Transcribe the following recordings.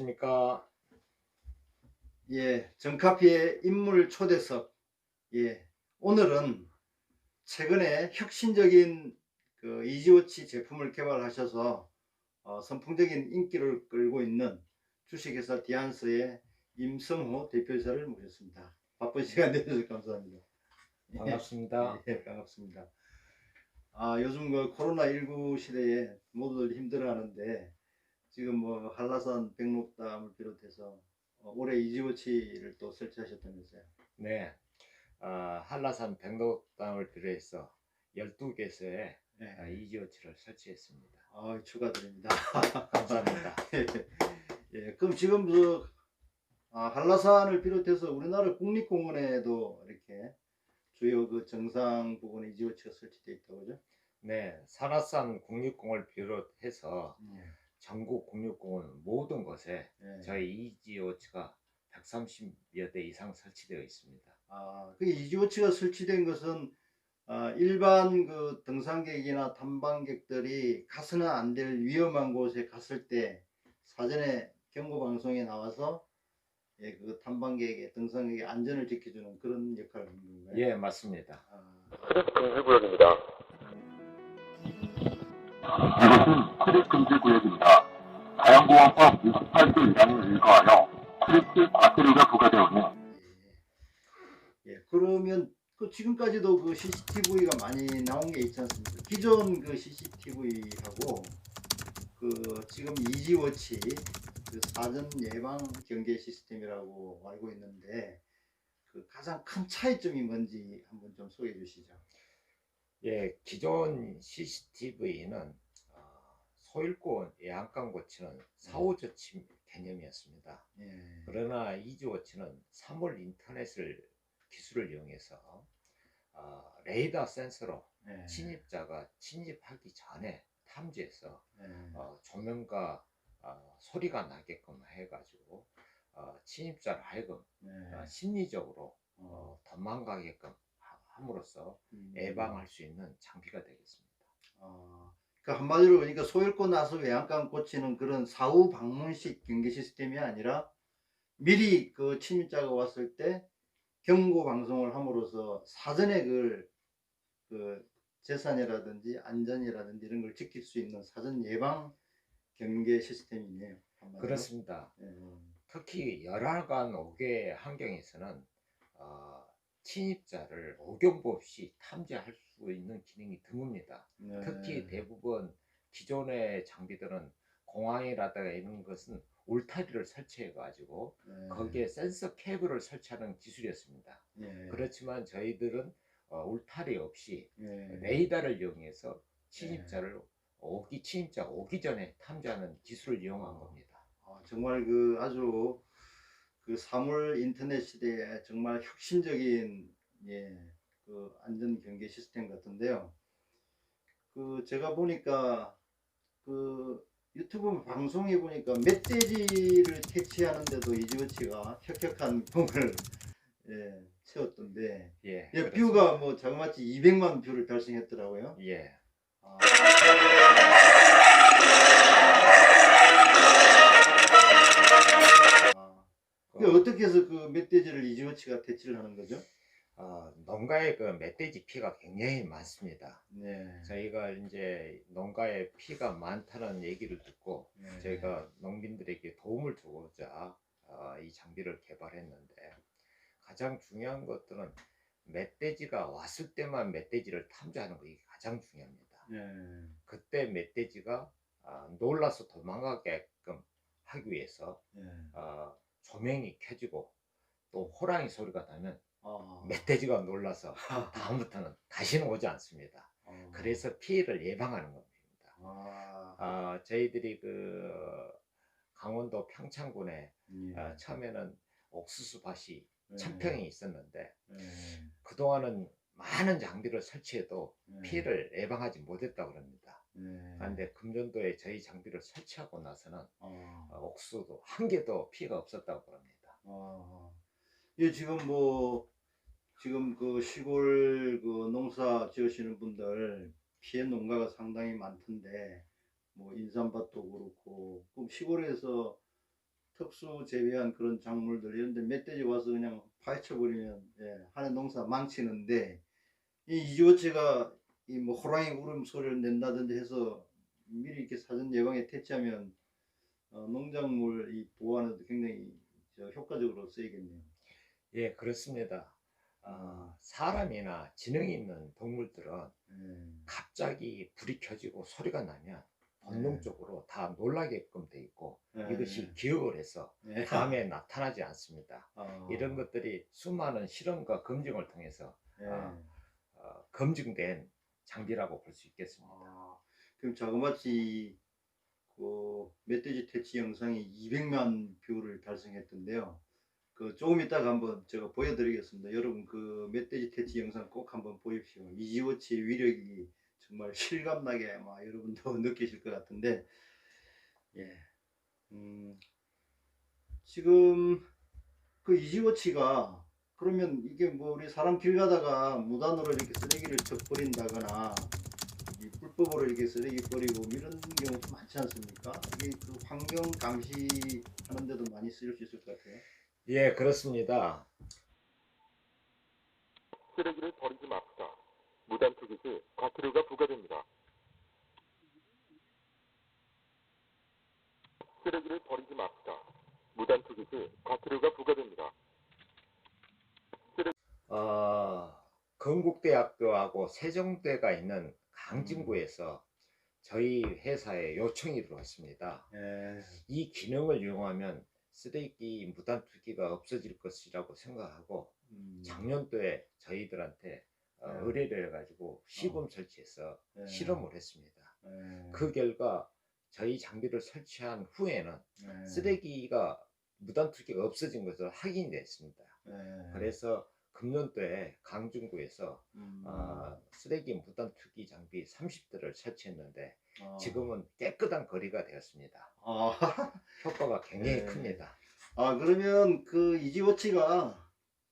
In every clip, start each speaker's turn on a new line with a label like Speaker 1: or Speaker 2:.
Speaker 1: 안녕하십니까. 예, 정카피의 인물 초대석. 예, 오늘은 최근에 혁신적인 그 이지워치 제품을 개발하셔서 어, 선풍적인 인기를 끌고 있는 주식회사 디안스의 임성호 대표이사를 모셨습니다. 바쁜 시간 내주셔서 감사합니다. 예.
Speaker 2: 반갑습니다.
Speaker 1: 예, 반갑습니다. 아, 요즘 그 코로나19 시대에 모두들 힘들어하는데 지금 뭐 한라산 백록담을 비롯해서 어, 올해 이지워치를 또 설치하셨다면서요.
Speaker 2: 네. 아, 한라산 백록담을 비롯해서 12개소의
Speaker 1: 네.
Speaker 2: 이지오치를 설치했습니다.
Speaker 1: 아, 축하드립니다.
Speaker 2: 감사합니다.
Speaker 1: 예, 그럼 지금 그 아, 한라산을 비롯해서 우리나라 국립공원에도 이렇게 주요 그 정상 부분에 이지워치가 설치되어 있다고 그죠?
Speaker 2: 네. 산화산 국립공원을 비롯해서
Speaker 1: 예.
Speaker 2: 전국 국립공원 모든 곳에
Speaker 1: 예.
Speaker 2: 저희 이지오치가 130여 대 이상 설치되어 있습니다.
Speaker 1: 아, 그 이지워치가 설치된 것은 아, 일반 그 등산객이나 탐방객들이 가서는 안 될 위험한 곳에 갔을 때 사전에 경고 방송에 나와서 예, 그 탐방객의 등산객의 안전을 지켜주는 그런 역할을 하는 건가요?
Speaker 2: 예, 맞습니다.
Speaker 1: 아,
Speaker 3: 크립 금지 구역입니다. 이것은 크립 금지 구역입니다. 자연보건법 68조 1항을 일거하여 크립 과태료가 부과되오니
Speaker 1: 예. 예, 그러면 그 지금까지도 그 CCTV가 많이 나온 게 있지 않습니까? 기존 그 CCTV하고 그 지금 이지워치 그 사전 예방 경계 시스템이라고 알고 있는데 그 가장 큰 차이점이 뭔지 한번 좀 소개해 주시죠.
Speaker 2: 예, 기존 CCTV는 소일권 예안감 고치는 사후 조치 개념이었습니다.
Speaker 1: 예.
Speaker 2: 그러나 이지워치는 3월 인터넷을 기술을 이용해서 어, 레이더 센서로
Speaker 1: 예.
Speaker 2: 침입자가 침입하기 전에 탐지해서
Speaker 1: 예.
Speaker 2: 어, 조명과 어, 소리가 나게끔 해가지고 어, 침입자를 하여금
Speaker 1: 예.
Speaker 2: 어, 심리적으로
Speaker 1: 어,
Speaker 2: 어, 도망가게끔 하- 함으로써
Speaker 1: 음.
Speaker 2: 예방할 수 있는 장비가 되겠습니다.
Speaker 1: 아, 그 한마디로 그러니까 소일고 나서 외양간 꽂히는 그런 사후 방문식 경계 시스템이 아니라 미리 그 침입자가 왔을 때 경고 방송을 함으로써 사전에 그걸 그 재산이라든지 안전이라든지 이런 걸 지킬 수 있는 사전 예방 경계 시스템이네요. 한마디로.
Speaker 2: 그렇습니다.
Speaker 1: 예.
Speaker 2: 특히 열화관 5개 환경에서는 어, 침입자를 오경보 없이 탐지할 수 있는 기능이 드뭅니다.
Speaker 1: 네.
Speaker 2: 특히 대부분 기존의 장비들은 공항이라든가 이런 것은 울타리를 설치해 가지고
Speaker 1: 네.
Speaker 2: 거기에 센서 케이블을 설치하는 기술이었습니다.
Speaker 1: 예.
Speaker 2: 그렇지만 저희들은 어, 울타리 없이
Speaker 1: 예.
Speaker 2: 레이더를 이용해서 침입자를 오기 침입자가 오기 전에 탐지하는 기술을 이용한 겁니다.
Speaker 1: 아, 정말 그 아주 그 사물 인터넷 시대에 정말 혁신적인 예, 그 안전 경계 시스템 같은데요. 그 제가 보니까 그 유튜브 방송에 보니까 멧돼지를 캐치하는데도 이지워치가 혁혁한 공을 예, 채웠던데
Speaker 2: 예,
Speaker 1: 예. 뷰가 뭐 자그마치 200만 뷰를 달성했더라고요.
Speaker 2: 예.
Speaker 1: 아, 아, 그 어떻게 해서 그 멧돼지를 이지워치가 퇴치를 하는 거죠?
Speaker 2: 어, 농가에 그 멧돼지 피가 굉장히 많습니다.
Speaker 1: 네.
Speaker 2: 저희가 이제 농가에 피가 많다는 얘기를 듣고
Speaker 1: 네.
Speaker 2: 저희가 농민들에게 도움을 주고자 어, 이 장비를 개발했는데 가장 중요한 것들은 멧돼지가 왔을 때만 멧돼지를 탐지하는 거 이게 가장 중요합니다.
Speaker 1: 네.
Speaker 2: 그때 멧돼지가 아, 놀라서 도망가게끔 하기 위해서
Speaker 1: 네.
Speaker 2: 어, 조명이 켜지고 또 호랑이 소리가 나면
Speaker 1: 아,
Speaker 2: 멧돼지가 놀라서 다음부터는 다시는 오지 않습니다.
Speaker 1: 아,
Speaker 2: 그래서 피해를 예방하는 겁니다.
Speaker 1: 아,
Speaker 2: 아, 저희들이 그 강원도 평창군에
Speaker 1: 예.
Speaker 2: 아, 처음에는 옥수수 밭이
Speaker 1: 네.
Speaker 2: 천평이 있었는데
Speaker 1: 네.
Speaker 2: 그동안은 많은 장비를 설치해도
Speaker 1: 네.
Speaker 2: 피해를 예방하지 못했다고 합니다.
Speaker 1: 네.
Speaker 2: 그런데 금년도에 저희 장비를 설치하고 나서는
Speaker 1: 아,
Speaker 2: 어, 옥수수도 한 개도 피해가 없었다고 합니다.
Speaker 1: 아, 예, 지금 뭐 지금 그 시골 그 농사 지으시는 분들 피해 농가가 상당히 많던데 뭐 인삼밭도 그렇고 그럼 시골에서 특수 재배한 그런 작물들 이런데 멧돼지 와서 그냥 파헤쳐 버리면 예, 하는 농사 망치는데 이 이주어치가 이뭐 호랑이 울음 소리를 낸다든지 해서 미리 이렇게 사전 예방에 퇴치하면 어, 농작물 이 보호하는데 굉장히 저 효과적으로 쓰이겠네요.
Speaker 2: 예, 그렇습니다. 아, 사람이나 지능 있는 동물들은
Speaker 1: 예.
Speaker 2: 갑자기 불이 켜지고 소리가 나면 본능적으로 다 놀라게끔 돼 있고
Speaker 1: 예.
Speaker 2: 이것이 기억을 해서
Speaker 1: 예.
Speaker 2: 다음에 나타나지 않습니다.
Speaker 1: 아,
Speaker 2: 이런 것들이 수많은 실험과 검증을 통해서
Speaker 1: 예.
Speaker 2: 아, 어, 검증된 장비라고 볼 수 있겠습니다.
Speaker 1: 아, 그럼 자그마치 그 멧돼지 퇴치 영상이 200만 뷰를 달성했던데요. 그 조금 이따가 한번 제가 보여드리겠습니다. 여러분 그 멧돼지 퇴치 영상 꼭 한번 보십시오. 이지워치의 위력이 정말 실감나게 아마 여러분도 느끼실 것 같은데, 예, 음, 지금 그 이지워치가 그러면 이게 뭐 우리 사람 길 가다가 무단으로 이렇게 쓰레기를 쳐 버린다거나 이 불법으로 이렇게 쓰레기 버리고 이런 경우도 많지 않습니까? 이게 그 환경 감시하는 데도 많이 쓰일 수 있을 것 같아요.
Speaker 2: 예, 그렇습니다.
Speaker 3: 쓰레기를 버리지 맙시다. 무단 투기 시 과태료가 부과됩니다. 쓰레기를 버리지 맙시다. 무단 투기 시 과태료가 부과됩니다.
Speaker 2: 어, 건국대학교하고 세종대가 있는 강진구에서 저희 회사에 요청이 들어왔습니다.
Speaker 1: 예,
Speaker 2: 이 기능을 이용하면 쓰레기 무단 투기가 없어질 것이라고 생각하고
Speaker 1: 음,
Speaker 2: 작년도에 저희들한테 어,
Speaker 1: 네.
Speaker 2: 의뢰를 해가지고 시범 설치해서
Speaker 1: 네.
Speaker 2: 실험을 했습니다.
Speaker 1: 예,
Speaker 2: 그 결과 저희 장비를 설치한 후에는
Speaker 1: 예,
Speaker 2: 쓰레기가 무단 투기가 없어진 것으로 확인이 됐습니다.
Speaker 1: 예,
Speaker 2: 그래서 금년도에 강준구에서
Speaker 1: 음,
Speaker 2: 아, 쓰레기 무단 투기 장비 30대를 설치했는데
Speaker 1: 아,
Speaker 2: 지금은 깨끗한 거리가 되었습니다.
Speaker 1: 아,
Speaker 2: 효과가 굉장히
Speaker 1: 네.
Speaker 2: 큽니다.
Speaker 1: 아 그러면 그 이지워치가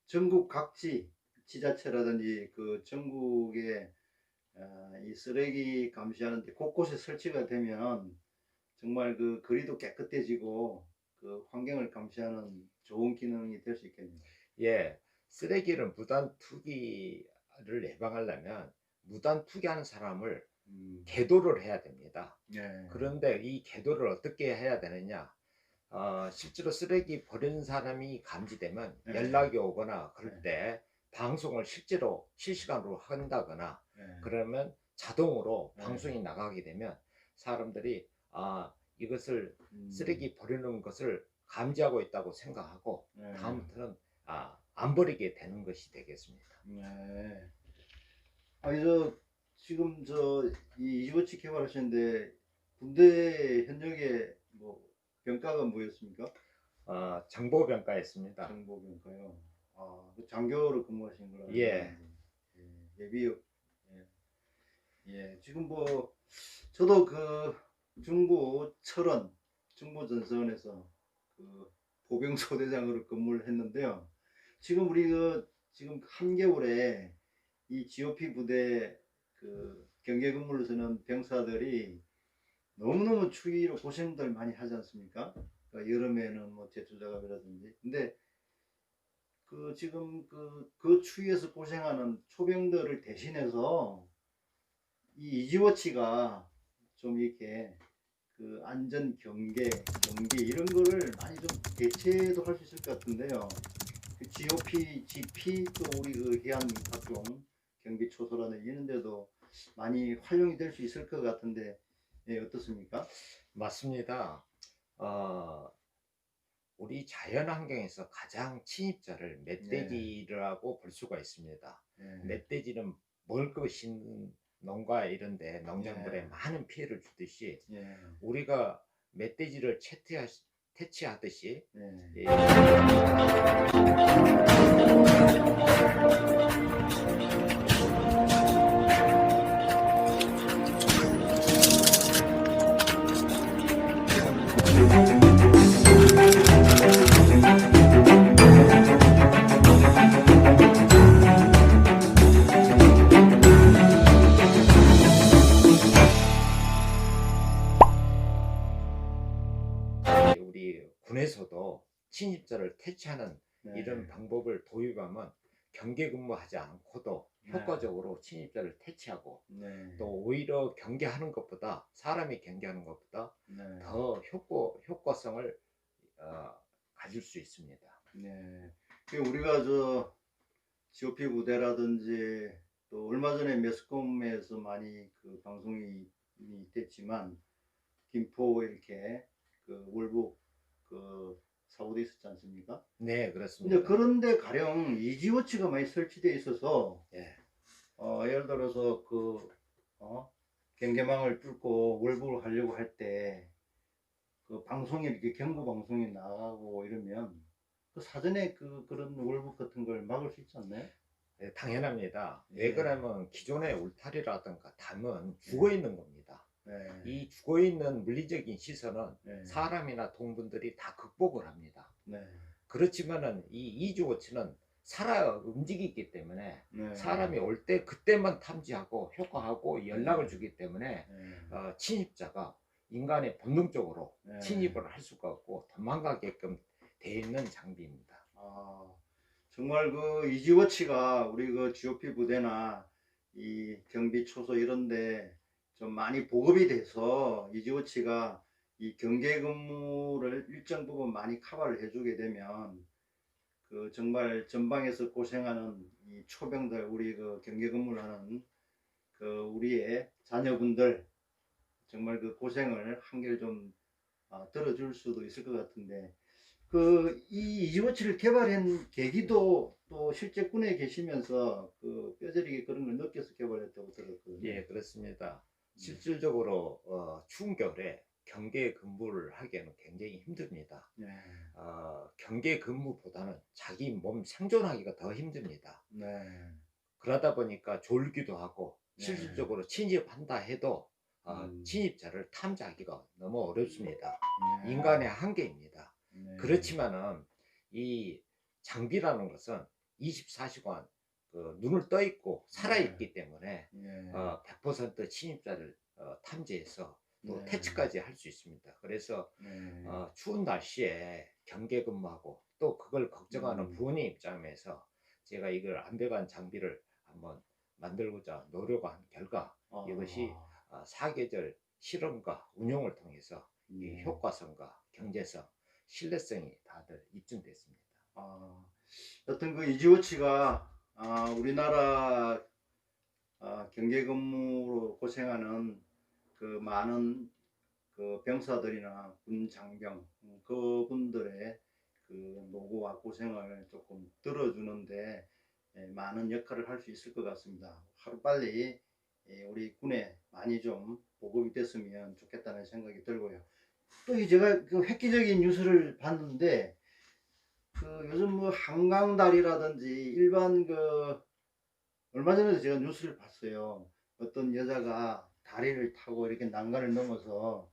Speaker 1: 전국 각지 지자체라든지 그 전국에 아, 이 쓰레기 감시하는데 곳곳에 설치가 되면 정말 그 거리도 깨끗해지고 그 환경을 감시하는 좋은 기능이 될 수 있겠네요.
Speaker 2: 예, 쓰레기를 무단 투기를 예방하려면 무단 투기하는 사람을
Speaker 1: 음,
Speaker 2: 계도를 해야 됩니다.
Speaker 1: 예.
Speaker 2: 그런데 이 계도를 어떻게 해야 되느냐? 어, 실제로 쓰레기 버리는 사람이 감지되면
Speaker 1: 네.
Speaker 2: 연락이 오거나 그럴 때 방송을 실제로 실시간으로 한다거나
Speaker 1: 예.
Speaker 2: 그러면 자동으로
Speaker 1: 네.
Speaker 2: 방송이 나가게 되면 사람들이 아 이것을
Speaker 1: 음,
Speaker 2: 쓰레기 버리는 것을 감지하고 있다고 생각하고
Speaker 1: 예.
Speaker 2: 다음부터는 아, 안 버리게 되는 것이 되겠습니다.
Speaker 1: 네. 아니 저 지금 저이 이지워치 개발하셨는데 군대 현역에 뭐 병가가 뭐였습니까?
Speaker 2: 어, 정보 병가였습니다.
Speaker 1: 정보 병가요. 아, 그 장교로 근무하신 알고
Speaker 2: 예.
Speaker 1: 있는데. 예, 예비역. 예. 예, 지금 뭐 저도 그 중부 철원 중부 전선에서 그 보병 소대장으로 근무를 했는데요. 지금 우리 그 지금 한겨울에 이 GOP 부대 그 경계 근무를 서는 병사들이 너무너무 추위로 고생들 많이 하지 않습니까? 그러니까 여름에는 뭐 제초 작업이라든지. 근데 그 지금 그, 그 추위에서 고생하는 초병들을 대신해서 이 이지워치가 좀 이렇게 그 안전 경계, 경계 이런 거를 많이 좀 대체도 할 수 있을 것 같은데요. 그 GOP, GP 또 우리 그 해안 각종 경비 초소라는 이런 데도 많이 활용이 될 수 있을 것 같은데 예, 어떻습니까?
Speaker 2: 맞습니다. 어, 우리 자연 환경에서 가장 침입자를 멧돼지라고 볼 수가 있습니다.
Speaker 1: 예.
Speaker 2: 멧돼지는 먹을 것이 농가 이런데 농작물에
Speaker 1: 네.
Speaker 2: 많은 피해를 주듯이
Speaker 1: 예.
Speaker 2: 우리가 멧돼지를 채취하, 퇴치하듯이
Speaker 1: 네.
Speaker 2: 예. 침입자를 퇴치하는
Speaker 1: 네.
Speaker 2: 이런 방법을 도입하면 경계 근무하지 않고도
Speaker 1: 네.
Speaker 2: 효과적으로 침입자를 퇴치하고
Speaker 1: 네.
Speaker 2: 또 오히려 경계하는 것보다 사람이 경계하는 것보다
Speaker 1: 네.
Speaker 2: 더 효과 효과성을 어, 가질 수 있습니다.
Speaker 1: 네. 그 우리가 저 GOP 부대라든지 또 얼마 전에 매스컴에서 많이 그 방송이 됐지만 김포 이렇게 그 월북 그 사고도 있었지 않습니까?
Speaker 2: 네,
Speaker 1: 근데
Speaker 2: 그렇습니다.
Speaker 1: 그런데 가령 이지워치가 많이 설치되어 있어서
Speaker 2: 예.
Speaker 1: 어, 예를 들어서 그 어? 경계망을 뚫고 월북을 하려고 할 때 그 방송이 이렇게 경고 방송이 나가고 이러면 그 사전에 그 그런 월북 같은 걸 막을 수 있지 않나요?
Speaker 2: 네, 당연합니다.
Speaker 1: 예.
Speaker 2: 왜 그러면 기존의 울타리라든가 담은 죽어 있는 겁니다.
Speaker 1: 네.
Speaker 2: 이 죽어 있는 물리적인 시선은
Speaker 1: 네.
Speaker 2: 사람이나 동분들이 다 극복을 합니다.
Speaker 1: 네.
Speaker 2: 그렇지만은 이 이주워치는 살아 움직이기 때문에
Speaker 1: 네.
Speaker 2: 사람이 올 때 그때만 탐지하고 효과하고 연락을 주기 때문에
Speaker 1: 네.
Speaker 2: 어, 침입자가 인간의 본능적으로
Speaker 1: 네.
Speaker 2: 침입을 할 수가 없고 도망가게끔 돼 있는 장비입니다.
Speaker 1: 아, 정말 그 이지워치가 우리 그 GOP 부대나 이 경비 초소 이런데 좀 많이 보급이 돼서 이지워치가 이 경계 근무를 일정 부분 많이 커버를 해주게 되면 그 정말 전방에서 고생하는 이 초병들 우리 그 경계 근무를 하는 그 우리의 자녀분들 정말 그 고생을 한결 좀 아, 들어줄 수도 있을 것 같은데 그 이 이지워치를 개발한 계기도 또 실제 군에 계시면서 그 뼈저리게 그런 걸 느껴서 개발했다고 들었거든요.
Speaker 2: 예, 그렇습니다. 실질적으로 어, 추운 겨울에 경계 근무를 하기에는 굉장히 힘듭니다.
Speaker 1: 네.
Speaker 2: 어, 경계 근무보다는 자기 몸 생존하기가 더 힘듭니다.
Speaker 1: 네.
Speaker 2: 그러다 보니까 졸기도 하고
Speaker 1: 네.
Speaker 2: 실질적으로 침입한다 해도 어,
Speaker 1: 음.
Speaker 2: 침입자를 탐지하기가 너무 어렵습니다.
Speaker 1: 네.
Speaker 2: 인간의 한계입니다.
Speaker 1: 네.
Speaker 2: 그렇지만은 이 장비라는 것은 24시간 그 눈을 떠 있고 살아 있기 때문에
Speaker 1: 네.
Speaker 2: 어, 100% 침입자를 어, 탐지해서 또
Speaker 1: 네.
Speaker 2: 퇴치까지 할 수 있습니다. 그래서
Speaker 1: 네.
Speaker 2: 어, 추운 날씨에 경계 근무하고 또 그걸 걱정하는
Speaker 1: 음.
Speaker 2: 부모님 입장에서 제가 이걸 안배관 장비를 한번 만들고자 노력한 결과
Speaker 1: 아,
Speaker 2: 이것이 어, 사계절 실험과 운용을 통해서 이
Speaker 1: 네.
Speaker 2: 효과성과 경제성, 신뢰성이 다들 입증됐습니다.
Speaker 1: 아, 여튼 그 이지워치가 아, 우리나라 아, 경계 근무로 고생하는 그 많은 그 병사들이나 군 장병 음, 그분들의 그 노고와 고생을 조금 들어주는데 예, 많은 역할을 할 수 있을 것 같습니다. 하루 빨리 예, 우리 군에 많이 좀 보급이 됐으면 좋겠다는 생각이 들고요. 또이 제가 그 획기적인 뉴스를 봤는데 그 요즘 뭐 한강다리라든지 일반 그 얼마 전에 제가 뉴스를 봤어요. 어떤 여자가 다리를 타고 이렇게 난간을 넘어서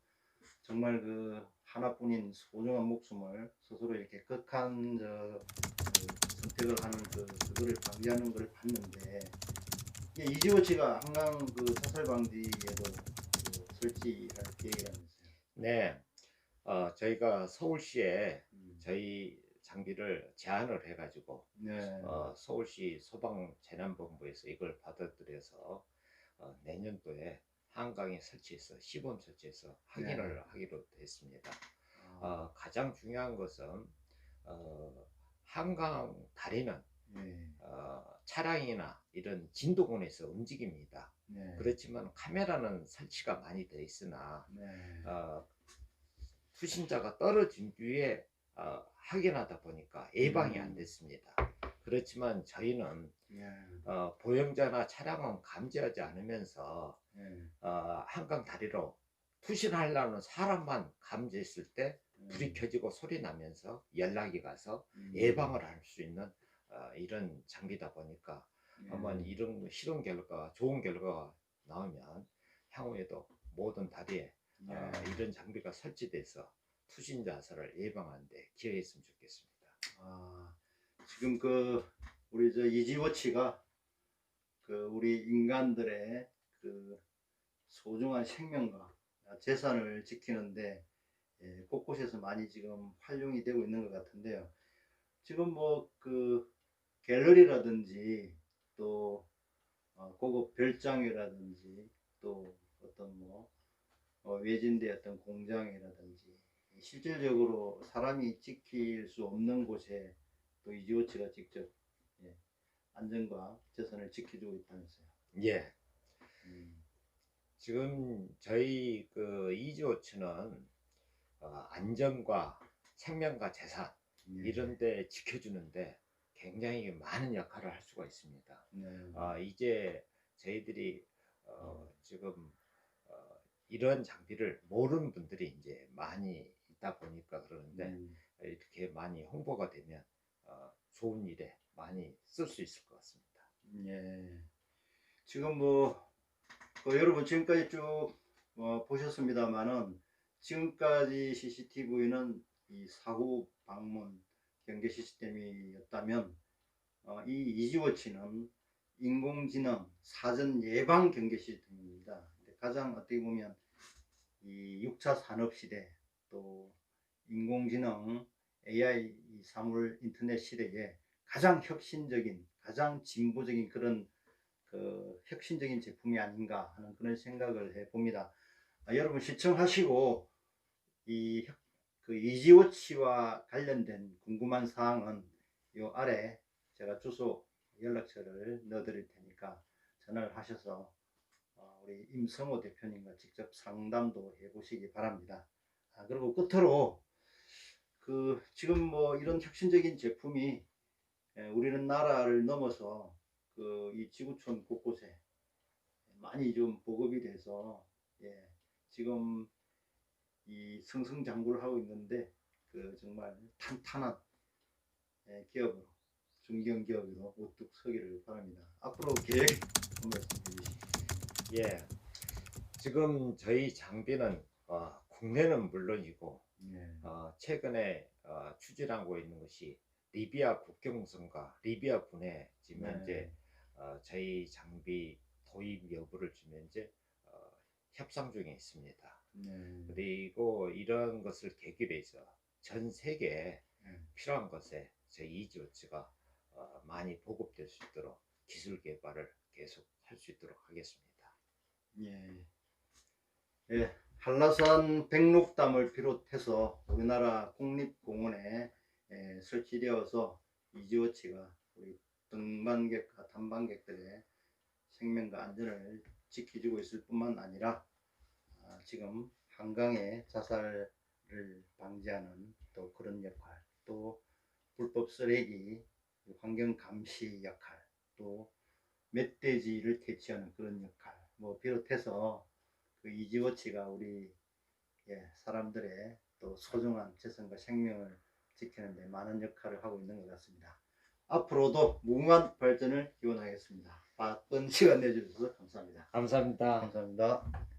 Speaker 1: 정말 그 하나뿐인 소중한 목숨을 스스로 이렇게 극한 저, 그 선택을 하는 그 그거를 방지하는 걸 봤는데 이게 이지워치가 한강 그 사설 방지에도 그 설치할 계획이라면서요.
Speaker 2: 네, 어, 저희가 서울시에
Speaker 1: 음.
Speaker 2: 저희 장비를 제안을 해가지고
Speaker 1: 네.
Speaker 2: 어, 서울시 소방재난본부에서 이걸 받아들여서 어, 내년도에 한강에 설치해서 시범 설치해서 확인을 하기로 됐습니다.
Speaker 1: 아,
Speaker 2: 어, 가장 중요한 것은 어, 한강 다리는
Speaker 1: 네.
Speaker 2: 어, 차량이나 이런 진도군에서 움직입니다.
Speaker 1: 네.
Speaker 2: 그렇지만 카메라는 설치가 많이 되어 있으나
Speaker 1: 네.
Speaker 2: 어, 투신자가 떨어진 뒤에 어, 확인하다 보니까 예방이 안
Speaker 1: 음.
Speaker 2: 됐습니다. 그렇지만 저희는
Speaker 1: 네.
Speaker 2: 어, 보행자나 차량은 감지하지 않으면서
Speaker 1: 네.
Speaker 2: 어, 한강 다리로 투신하려는 사람만 감지했을 때 불이 켜지고 소리 나면서 연락이 가서
Speaker 1: 음.
Speaker 2: 예방을 할 수 있는 어, 이런 장비다 보니까
Speaker 1: 네.
Speaker 2: 한번 이런 실험 결과 좋은 결과가 나오면 향후에도 모든 다리에
Speaker 1: 네.
Speaker 2: 어, 이런 장비가 설치돼서 투신 자살을 예방하는데 기여했으면 좋겠습니다.
Speaker 1: 아, 지금 그 우리 저 이지워치가 그 우리 인간들의 그 소중한 생명과 재산을 지키는데 예, 곳곳에서 많이 지금 활용이 되고 있는 것 같은데요. 지금 뭐 그 갤러리라든지 또 어, 고급 별장이라든지 또 어떤 뭐 어, 외진데 어떤 공장이라든지 실질적으로 사람이 지킬 수 없는 곳에 또 이지워치가 직접 예, 안전과 재산을 지켜주고 있다면서요.
Speaker 2: 예.
Speaker 1: 음,
Speaker 2: 지금 저희 그 이지워치는 어, 안전과 생명과 재산
Speaker 1: 예.
Speaker 2: 이런 데 지켜주는데 굉장히 많은 역할을 할 수가 있습니다.
Speaker 1: 네.
Speaker 2: 아, 이제 저희들이 어, 지금 어, 이런 장비를 모르는 분들이 이제 많이 있다 보니까 그러는데
Speaker 1: 음,
Speaker 2: 이렇게 많이 홍보가 되면 어, 좋은 일에 많이 쓸 수 있을 것 같습니다.
Speaker 1: 예. 지금 뭐, 그 여러분 지금까지 쭉 어, 보셨습니다만은 지금까지 CCTV는 이 사후 방문 경계 시스템이었다면 어, 이 이지워치는 인공지능 사전 예방 경계 시스템입니다. 가장 어떻게 보면 이 6차 산업 시대 또 인공지능 AI 이 사물 인터넷 시대에 가장 혁신적인 가장 진보적인 그런 그 혁신적인 제품이 아닌가 하는 그런 생각을 해 봅니다. 아, 여러분 시청하시고 이 그 이지워치와 관련된 궁금한 사항은 요 아래 제가 주소 연락처를 넣어드릴 테니까 전화를 하셔서 어, 우리 임성호 대표님과 직접 상담도 해보시기 바랍니다. 아, 그리고 끝으로 그 지금 뭐 이런 혁신적인 제품이 예, 우리는 나라를 넘어서 그 이 지구촌 곳곳에 많이 좀 보급이 돼서 예, 지금 이 승승장구를 하고 있는데 그 정말 탄탄한 예, 기업으로 중견 기업으로 우뚝 서기를 바랍니다. 앞으로 계획 한 말씀 해주시죠.
Speaker 2: 예. 지금 저희 장비는 어, 국내는 물론이고
Speaker 1: 예.
Speaker 2: 어, 최근에 어, 추진하고 있는 것이 리비아 국경선과 리비아 군에 지금
Speaker 1: 네.
Speaker 2: 현재 어, 저희 장비 도입 여부를 지금 현재 어, 협상 중에 있습니다.
Speaker 1: 네.
Speaker 2: 그리고 이런 것을 계기로 해서 전 세계에
Speaker 1: 네.
Speaker 2: 필요한 것에 저희 이지워치가 어, 많이 보급될 수 있도록 기술 개발을 계속 할 수 있도록 하겠습니다.
Speaker 1: 예. 예, 한라산 백록담을 비롯해서 우리나라 국립공원에 예, 설치되어서 이지워치가 우리 등반객과 탐방객들의 생명과 안전을 지켜주고 있을 뿐만 아니라 아, 지금 한강의 자살을 방지하는 또 그런 역할, 또 불법 쓰레기 환경 감시 역할, 또 멧돼지를 퇴치하는 그런 역할 뭐 비롯해서 그 이지워치가 우리 예, 사람들의 또 소중한 재산과 생명을 지키는 데 많은 역할을 하고 있는 것 같습니다. 앞으로도 무궁한 발전을 기원하겠습니다. 바쁜 시간 내주셔서 감사합니다.
Speaker 2: 감사합니다.
Speaker 1: 감사합니다.